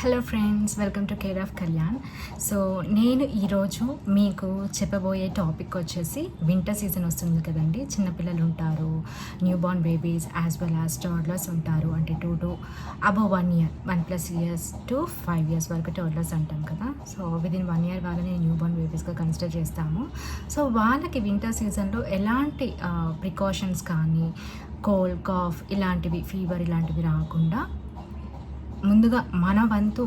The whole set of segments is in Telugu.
Hello friends welcome to care of Kalyan so నేను ఈరోజు మీకు చెప్పబోయే టాపిక్ వచ్చేసి వింటర్ సీజన్ వస్తుంది కదండి. చిన్నపిల్లలు ఉంటారు new born babies as well as toddlers ఉంటారు. అంటే two to above one year one plus years to five years వరకు టోడ్లర్స్ అంటాం కదా. సో విదిన్ వన్ ఇయర్ వాళ్ళని న్యూ బార్న్ బేబీస్గా కన్సిడర్ చేస్తాము. సో వాళ్ళకి వింటర్ సీజన్లో ఎలాంటి ప్రికాషన్స్ కానీ కోల్డ్ కాఫ్ ఇలాంటివి ఫీవర్ ఇలాంటివి రాకుండా ముందుగా మన వంతు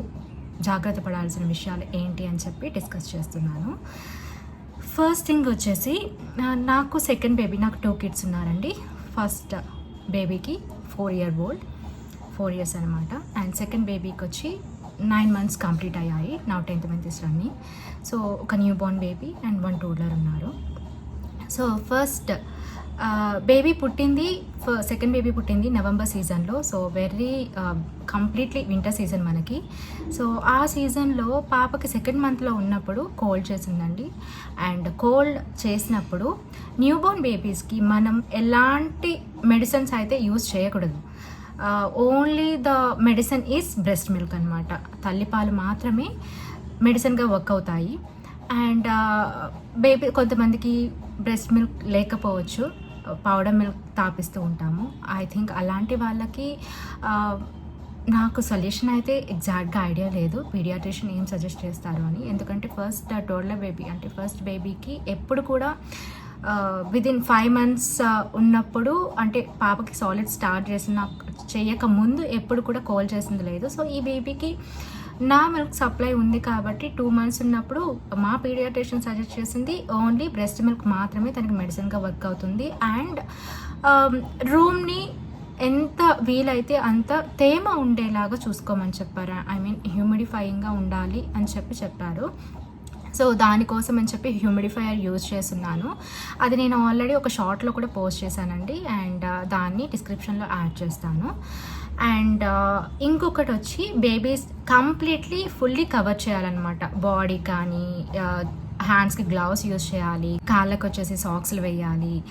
జాగ్రత్త పడాల్సిన విషయాలు ఏంటి అని చెప్పి డిస్కస్ చేస్తున్నాను. ఫస్ట్ థింగ్ వచ్చేసి నాకు సెకండ్ బేబీ నాకు టూ కిడ్స్ ఉన్నారండి. ఫస్ట్ బేబీకి four year old four years అనమాట అండ్ సెకండ్ బేబీకి వచ్చి నైన్ మంత్స్ కంప్లీట్ అయ్యాయి. నా tenth month is running so ఒక new born baby and one toddler ఉన్నారు. సో ఫస్ట్ బేబీ పుట్టింది సెకండ్ బేబీ పుట్టింది నవంబర్ సీజన్లో so very completely winter season మనకి. సో ఆ సీజన్లో పాపకి సెకండ్ మంత్లో ఉన్నప్పుడు కోల్డ్ చేసిందండి. అండ్ కోల్డ్ చేసినప్పుడు న్యూబోర్న్ బేబీస్కి మనం ఎలాంటి మెడిసిన్స్ అయితే యూజ్ చేయకూడదు. Only the medicine is breast milk అనమాట తల్లిపాలు మాత్రమే మెడిసిన్గా వర్క్ అవుతాయి. అండ్ బేబీ కొంతమందికి బ్రెస్ట్ మిల్క్ లేకపోవచ్చు. పౌడర్ మిల్క్ తాపిస్తూ ఉంటాము. ఐ థింక్ అలాంటి వాళ్ళకి నాకు సొల్యూషన్ అయితే ఎగ్జాక్ట్గా ఐడియా లేదు. పీడియాట్రిషియన్ ఏం సజెస్ట్ చేస్తారు అని. ఎందుకంటే ఫస్ట్ టోడ్లర్ బేబీ అంటే ఫస్ట్ బేబీకి ఎప్పుడు కూడా విదిన్ ఫైవ్ మంత్స్ ఉన్నప్పుడు అంటే పాపకి సాలిడ్ స్టార్ట్ చేసిన చేయక ముందు ఎప్పుడు కూడా కాల్ చేసింది లేదు. సో ఈ బేబీకి నా మిల్క్ సప్లై ఉంది కాబట్టి టూ మంత్స్ ఉన్నప్పుడు మా పీడియాట్రిషియన్ సజెస్ట్ చేసింది ఓన్లీ బ్రెస్ట్ మిల్క్ మాత్రమే తనకి మెడిసిన్గా వర్క్ అవుతుంది. అండ్ రూమ్ని um, ఎంత వీలైతే అంత తేమ ఉండేలాగా చూసుకోమని చెప్పారు. ఐ మీన్ హ్యూమిడిఫైయింగ్గా ఉండాలి అని చెప్పి చెప్పారు. సో దానికోసం అని చెప్పి హ్యూమిడిఫైయర్ యూజ్ చేస్తున్నాను. అది నేను ఆల్రెడీ ఒక షార్ట్లో కూడా పోస్ట్ చేశానండి. అండ్ దాన్ని డిస్క్రిప్షన్లో యాడ్ చేస్తాను. అండ్ ఇంకొకటి వచ్చి బేబీస్ కంప్లీట్లీ ఫుల్లీ కవర్ చేయాలన్నమాట. బాడీ కానీ హ్యాండ్స్కి గ్లౌస్ యూజ్ చేయాలి కాళ్ళకు వచ్చేసి సాక్స్లు వేయాలి.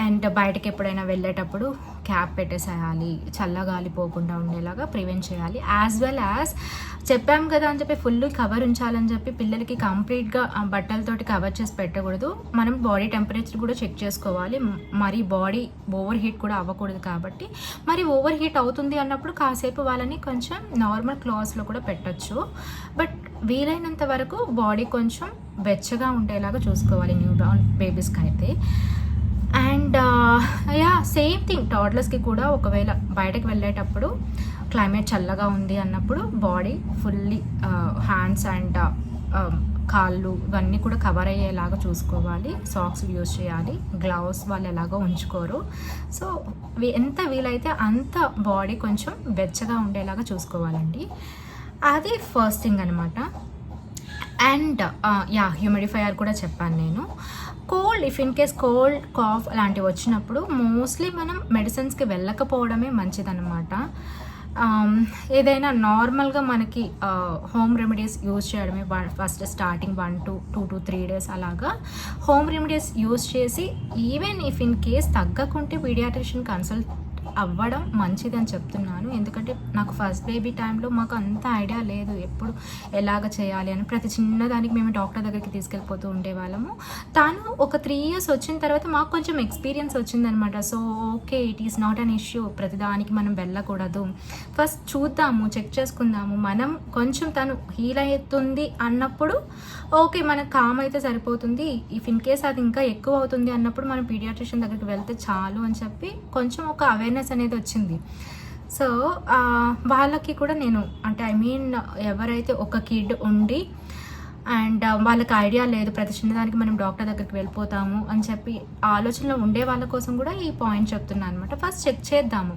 అండ్ బయటకి ఎప్పుడైనా వెళ్ళేటప్పుడు క్యాప్ పెట్టేసేయాలి చల్లగాలి పోకుండా ఉండేలాగా ప్రివెంట్ చేయాలి. యాజ్ వెల్ యాజ్ చెప్పాం కదా అని చెప్పి ఫుల్ కవర్ ఉంచాలని చెప్పి పిల్లలకి కంప్లీట్గా బట్టలతోటి కవర్ చేసి పెట్టకూడదు. మనం బాడీ టెంపరేచర్ కూడా చెక్ చేసుకోవాలి. మరి బాడీ ఓవర్ హీట్ కూడా అవ్వకూడదు కాబట్టి. మరి ఓవర్ హీట్ అవుతుంది అన్నప్పుడు కాసేపు వాళ్ళని కొంచెం నార్మల్ క్లాత్స్లో కూడా పెట్టచ్చు. బట్ వీలైనంత వరకు బాడీ కొంచెం వెచ్చగా ఉండేలాగా చూసుకోవాలి న్యూ బేబీస్కి అయితే. అండ్ యా సేమ్ థింగ్ టాడ్లర్స్కి కూడా ఒకవేళ బయటకు వెళ్ళేటప్పుడు క్లైమేట్ చల్లగా ఉంది అన్నప్పుడు బాడీ ఫుల్లీ హ్యాండ్స్ అండ్ కాళ్ళు ఇవన్నీ కూడా కవర్ అయ్యేలాగా చూసుకోవాలి. సాక్స్ యూజ్ చేయాలి. గ్లౌస్ వాళ్ళు ఎలాగో ఉంచుకోరు. సో ఎంత వీలైతే అంత బాడీ కొంచెం వెచ్చగా ఉండేలాగా చూసుకోవాలండి. అది ఫస్ట్ థింగ్ అనమాట అండ్ యా హ్యూమిడిఫైయర్ కూడా చెప్పాను నేను. Cold if in case cold cough అలాంటివి వచ్చినప్పుడు మోస్ట్లీ మనం మెడిసిన్స్కి వెళ్ళకపోవడమే మంచిదన్నమాట. ఏదైనా నార్మల్గా మనకి హోమ్ రెమెడీస్ యూజ్ చేయడమే first starting one to two to three days అలాగా. హోమ్ రెమెడీస్ యూజ్ చేసి ఈవెన్ ఇఫ్ ఇన్ కేస్ తగ్గకుంటే పీడియాట్రిషియన్ కన్సల్ట్ అవ్వడం మంచిదని చెప్తున్నాను. ఎందుకంటే నాకు ఫస్ట్ బేబీ టైంలో మాకు అంత ఐడియా లేదు ఎప్పుడు ఎలాగ చేయాలి అని. ప్రతి చిన్నదానికి మేము డాక్టర్ దగ్గరికి తీసుకెళ్ళిపోతూ ఉండేవాళ్ళము. తాను ఒక త్రీ ఇయర్స్ వచ్చిన తర్వాత మాకు కొంచెం ఎక్స్పీరియన్స్ వచ్చిందనమాట so okay it is not an issue ప్రతిదానికి మనం వెళ్ళకూడదు. ఫస్ట్ చూద్దాము చెక్ చేసుకుందాము. మనం కొంచెం తను హీల్ అవుతుంది అన్నప్పుడు ఓకే మనకు కామ్ అయితే సరిపోతుంది. ఇఫ్ ఇన్ కేస్ అది ఇంకా ఎక్కువ అవుతుంది అన్నప్పుడు మనం పీడియాట్రిషియన్ దగ్గరికి వెళ్తే చాలు అని చెప్పి కొంచెం ఒక అవేర్నెస్ అనేది వచ్చింది. సో వాళ్ళకి కూడా నేను అంటే ఐ మీన్ ఎవరైతే ఒక కిడ్ ఉండి అండ్ వాళ్ళకి ఐడియా లేదు ప్రతి చిన్నదానికి మనం డాక్టర్ దగ్గరికి వెళ్ళిపోతాము అని చెప్పి ఆలోచనలో ఉండే వాళ్ళ కోసం కూడా ఈ పాయింట్ చెప్తున్నాను అనమాట ఫస్ట్ చెక్ చేద్దాము.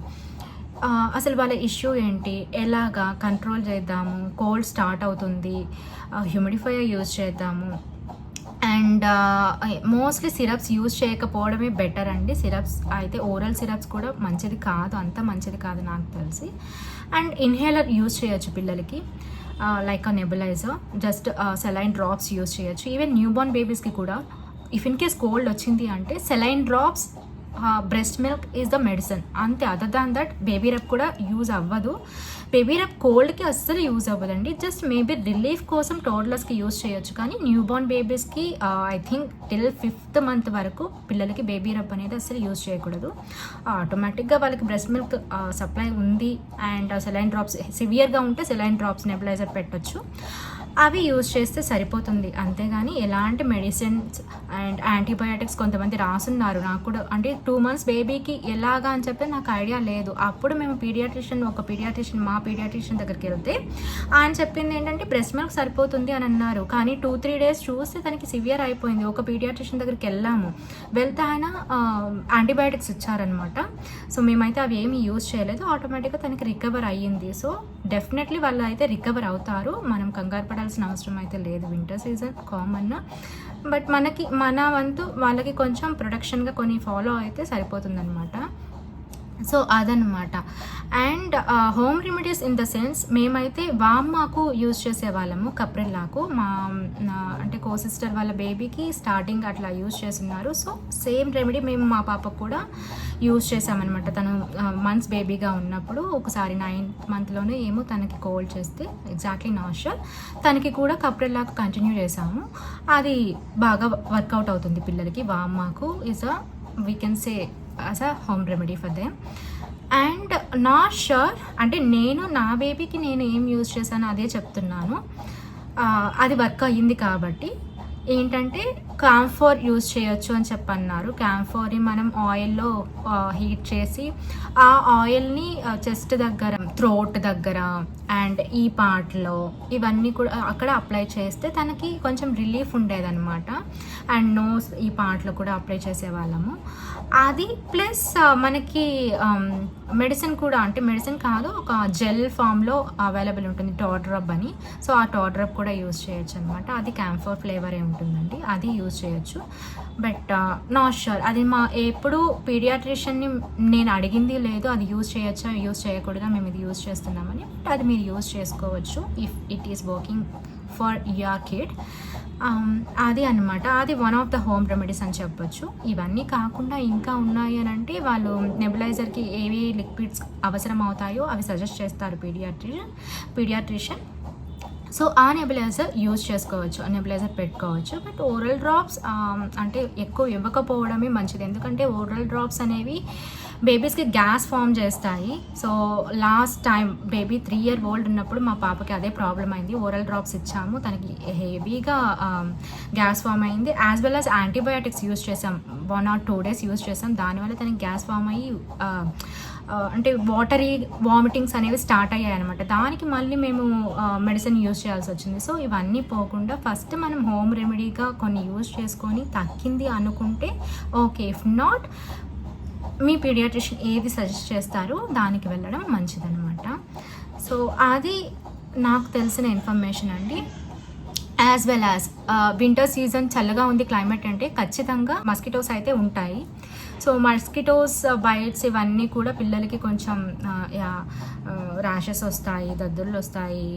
అసలు వాళ్ళ ఇష్యూ ఏంటి? ఎలాగా కంట్రోల్ చేద్దాము? కోల్డ్ స్టార్ట్ అవుతుంది. హ్యూమిడిఫైయర్ యూజ్ చేద్దాము. అండ్ మోస్ట్లీ సిరప్స్ యూజ్ చేయకపోవడమే బెటర్ అండి. సిరప్స్ అయితే ఓరల్ సిరప్స్ కూడా మంచిది కాదు అంత మంచిది కాదు నాకు తెలిసి. అండ్ ఇన్హేలర్ యూజ్ చేయొచ్చు పిల్లలకి like a nebuliser just saline drops use చేయొచ్చు. ఈవెన్ న్యూ బోర్న్ బేబీస్కి కూడా ఇఫ్ ఇన్ కేస్ కోల్డ్ వచ్చింది అంటే saline drops breast milk is the medicine అంతే other than that baby rub కూడా యూజ్ అవ్వదు. బేబీ రబ్ కోల్డ్కి అస్సలు యూజ్ అవ్వదండి. జస్ట్ మేబీ రిలీఫ్ కోసం టోడ్లర్స్కి యూజ్ చేయొచ్చు. కానీ new born బేబీస్కి I think till fifth month వరకు పిల్లలకి బేబీ రబ్ అనేది అస్సలు యూజ్ చేయకూడదు. ఆటోమేటిక్గా వాళ్ళకి బ్రెస్ట్ మిల్క్ సప్లై ఉంది. అండ్ సెలైన్ డ్రాప్స్ సివియర్గా ఉంటే సెలైన్ డ్రాప్స్ నెబిలైజర్ పెట్టొచ్చు. అవి యూజ్ చేస్తే సరిపోతుంది. అంతేగాని ఎలాంటి మెడిసిన్స్ అండ్ యాంటీబయాటిక్స్ కొంతమంది రాసున్నారు. నాకు కూడా అంటే టూ మంత్స్ బేబీకి ఎలాగా అని చెప్పి నాకు ఐడియా లేదు. అప్పుడు మేము పీడియాట్రిషియన్ ఒక పీడియాట్రిషియన్ మా పీడియాట్రిషియన్ దగ్గరికి వెళ్తే ఆయన చెప్పింది ఏంటంటే బ్రెస్ట్ మిల్క్ సరిపోతుంది అని అన్నారు. కానీ టూ త్రీ డేస్ చూస్తే తనకి సివియర్ అయిపోయింది. ఒక పీడియాట్రిషియన్ దగ్గరికి వెళ్ళాము. వెళ్తే ఆయన యాంటీబయాటిక్స్ ఇచ్చారనమాట సో మేమైతే అవి ఏమీ యూజ్ చేయలేదు. ఆటోమేటిక్గా తనకి రికవర్ అయ్యింది. సో డెఫినెట్లీ వాళ్ళు అయితే రికవర్ అవుతారు. మనం కంగారు పడాల్సిన అవసరం అయితే లేదు వింటర్ సీజన్ కామన్ బట్ మనకి మన వంతు వాళ్ళకి కొంచెం ప్రొడక్షన్గా కొన్ని ఫాలో అయితే సరిపోతుందన్నమాట. సో అదనమాట and home remedies in the sense మేమైతే వామ్మాకు యూజ్ చేసేవాళ్ళము కప్రిల్లాకు మా అంటే కో సిస్టర్ వాళ్ళ బేబీకి స్టార్టింగ్ అట్లా యూజ్ చేస్తున్నారు. సో సేమ్ రెమెడీ మేము మా పాపకు కూడా యూజ్ చేశామన్నమాట. తను మంత్స్ బేబీగా ఉన్నప్పుడు ఒకసారి నైన్త్ మంత్లోనే ఏమో తనకి కోల్డ్ చేస్తే ఎగ్జాక్ట్లీ నాషర్ తనకి కూడా కప్రిల్లాకు కంటిన్యూ చేసాము అది బాగా వర్కౌట్ అవుతుంది పిల్లలకి. వామ్మాకు is a we can say as a home remedy for them and నా షూర్ అంటే నేను నా బేబీకి నేను ఏం యూజ్ చేశానో అదే చెప్తున్నాను. అది వర్క్ అయ్యింది కాబట్టి ఏంటంటే క్యాంఫోర్ యూజ్ చేయొచ్చు అని చెప్పన్నారు. క్యాంఫోర్ని మనం ఆయిల్లో హీట్ చేసి ఆ ఆయిల్ని చెస్ట్ దగ్గర థ్రోట్ దగ్గర అండ్ ఈ పార్ట్లో ఇవన్నీ కూడా అక్కడ అప్లై చేస్తే తనకి కొంచెం రిలీఫ్ ఉండేదన్నమాట. అండ్ నోస్ ఈ పార్ట్లో కూడా అప్లై చేసేవాళ్ళము. అది ప్లస్ మనకి మెడిసిన్ కూడా అంటే మెడిసిన్ కాదు ఒక జెల్ ఫామ్లో అవైలబుల్ ఉంటుంది టాడ్రబ్ అని. సో ఆ టాడ్రబ్ కూడా యూజ్ చేయొచ్చు అనమాట అది క్యాంఫోర్ ఫ్లేవరే ఉంటుందండి. అది యూజ్ చేయొచ్చు. బట్ నాట్ షూర్ అది మా ఎప్పుడు పీడియాట్రిషియన్ని నేను అడిగింది లేదు అది యూజ్ చేయొచ్చా యూజ్ చేయకూడదా మేము ఇది యూజ్ చేస్తున్నామని. బట్ అది మీరు యూజ్ చేసుకోవచ్చు if it is working for your kid అది అన్నమాట. అది one of the home remedies అని చెప్పొచ్చు. ఇవన్నీ కాకుండా ఇంకా ఉన్నాయి అని అంటే వాళ్ళు నెబులైజర్కి ఏవి లిక్విడ్స్ అవసరం అవుతాయో అవి సజెస్ట్ చేస్తారు పీడియాట్రిషియన్. పీడియాట్రిషియన్ సో ఆ నెబులైజర్ యూజ్ చేసుకోవచ్చు ఆ నెబులైజర్ పెట్టుకోవచ్చు. బట్ ఓరల్ డ్రాప్స్ అంటే ఎక్కువ ఇవ్వకపోవడమే మంచిది. ఎందుకంటే ఓరల్ డ్రాప్స్ అనేవి బేబీస్కి గ్యాస్ ఫామ్ చేస్తాయి. So last time baby three year old ఉన్నప్పుడు మా పాపకి అదే ప్రాబ్లం అయింది. ఓరల్ డ్రాప్స్ ఇచ్చాము. తనకి హెవీగా గ్యాస్ ఫామ్ అయింది. As well as antibiotics use చేసాం one or two days use చేసాం దానివల్ల తనకి గ్యాస్ ఫామ్ అయ్యి అంటే వాటరీ వామిటింగ్స్ అనేవి స్టార్ట్ అయ్యాయి అనమాట దానికి మళ్ళీ మేము మెడిసిన్ యూజ్ చేయాల్సి వచ్చింది. సో ఇవన్నీ పోకుండా ఫస్ట్ మనం హోమ్ రెమెడీగా కొన్ని యూజ్ చేసుకొని తగ్గింది అనుకుంటే ఓకే. ఇఫ్ నాట్ మీ పీడియాట్రిషియన్ ఏది సజెస్ట్ చేస్తారో దానికి వెళ్ళడం మంచిదన్నమాట. సో అది నాకు తెలిసిన ఇన్ఫర్మేషన్ అండి. As well as winter season చల్లగా ఉంది క్లైమేట్ అంటే ఖచ్చితంగా మస్కిటోస్ అయితే ఉంటాయి. సో మస్కిటోస్ బైట్స్ ఇవన్నీ కూడా పిల్లలకి కొంచెం uh, ర్యాషెస్ uh, వస్తాయి దద్దుర్లు వస్తాయి.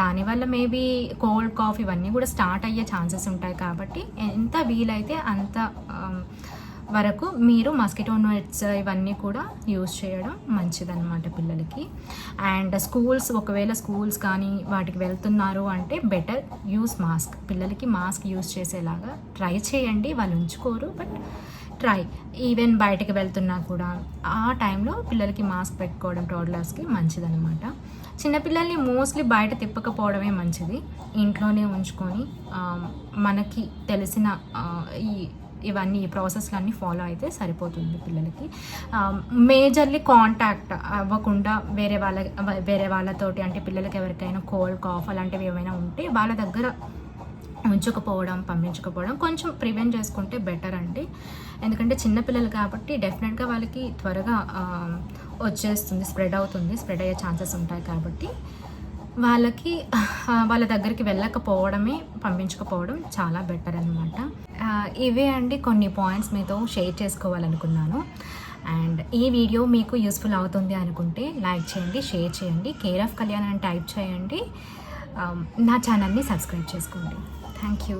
దానివల్ల మేబీ కోల్డ్ కాఫ్ ఇవన్నీ కూడా స్టార్ట్ అయ్యే ఛాన్సెస్ ఉంటాయి కాబట్టి ఎంత వీలైతే అంత um, వరకు మీరు మస్కిటో నెట్స్ ఇవన్నీ కూడా యూజ్ చేయడం మంచిదన్నమాట పిల్లలకి. అండ్ స్కూల్స్ ఒకవేళ స్కూల్స్ కానీ వాటికి వెళ్తున్నారు అంటే బెటర్ యూస్ మాస్క్. పిల్లలకి మాస్క్ యూజ్ చేసేలాగా ట్రై చేయండి. వాళ్ళు ఉంచుకోరు బట్ ట్రై. ఈవెన్ బయటకు వెళ్తున్నా కూడా ఆ టైంలో పిల్లలకి మాస్క్ పెట్టుకోవడం టోడ్లర్స్కి మంచిదన్నమాట. చిన్నపిల్లల్ని మోస్ట్లీ బయట తిప్పకపోవడమే మంచిది. ఇంట్లోనే ఉంచుకొని మనకి తెలిసిన ఈ ఇవన్నీ ఈ ప్రాసెస్లన్నీ ఫాలో అయితే సరిపోతుంది పిల్లలకి. మేజర్లీ కాంటాక్ట్ అవ్వకుండా వేరే వాళ్ళ వేరే వాళ్ళతోటి అంటే పిల్లలకి ఎవరికైనా కోల్డ్ కాఫ్ అలాంటివి ఏమైనా ఉంటే వాళ్ళ దగ్గర ఉంచకపోవడం పంపించకపోవడం కొంచెం ప్రివెంట్ చేసుకుంటే బెటర్ అండి. ఎందుకంటే చిన్నపిల్లలు కాబట్టి డెఫినెట్గా వాళ్ళకి త్వరగా వచ్చేస్తుంది స్ప్రెడ్ అవుతుంది స్ప్రెడ్ అయ్యే ఛాన్సెస్ ఉంటాయి కాబట్టి వాళ్ళకి వాళ్ళ దగ్గరికి వెళ్ళకపోవడమే పంపించకపోవడం చాలా బెటర్ అనమాట ఇవే అండి కొన్ని పాయింట్స్ మీతో షేర్ చేసుకోవాలనుకున్నాను. అండ్ ఈ వీడియో మీకు యూస్ఫుల్ అవుతుంది అనుకుంటే లైక్ చేయండి షేర్ చేయండి కేర్ ఆఫ్ కళ్యాణ్ అని టైప్ చేయండి. Um, నా ఛానల్ని సబ్స్క్రైబ్ చేసుకోండి. Thank you